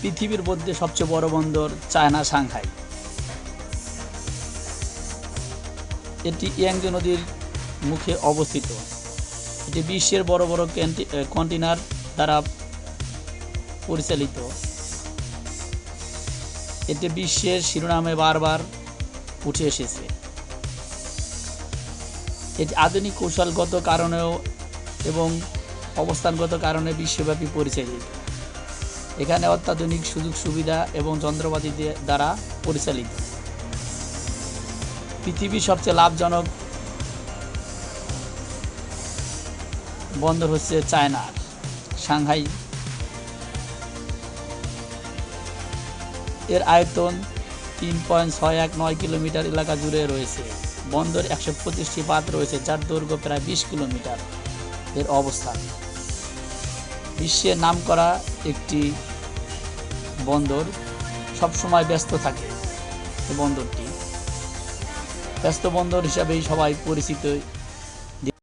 পৃথিবীর মধ্যে সবচেয়ে বড় বন্দর চায়না সাংহাই। এটি ইয়াংজো নদীর মুখে অবস্থিত। এটি বিশ্বের বড় বড় কন্টেনার দ্বারা পরিচালিত। এটি বিশ্বের শিরোনামে বারবার উঠে এসেছে। এটি আধুনিক কৌশলগত কারণেও এবং অবস্থানগত কারণে বিশ্বব্যাপী পরিচালিত। এখানে অত্যাধুনিক সুযোগ সুবিধা এবং যন্ত্রপাতি দ্বারা পরিচালিত। পৃথিবীর সবচেয়ে লাভজনক বন্দর হচ্ছে চায়নার সাংহাই। এর আয়তন তিন পয়েন্ট ছয় এক নয় কিলোমিটার এলাকা জুড়ে রয়েছে। বন্দর একশো পঁচিশটি বাঁধ রয়েছে, যার দৈর্ঘ্য প্রায় বিশ কিলোমিটার। এর অবস্থান বিশ্বের নামকরা একটি বন্দর সবসময় ব্যস্ত থাকে বন্দরটি। ব্যস্ত বন্দর হিসাবেই সবাই পরিচিত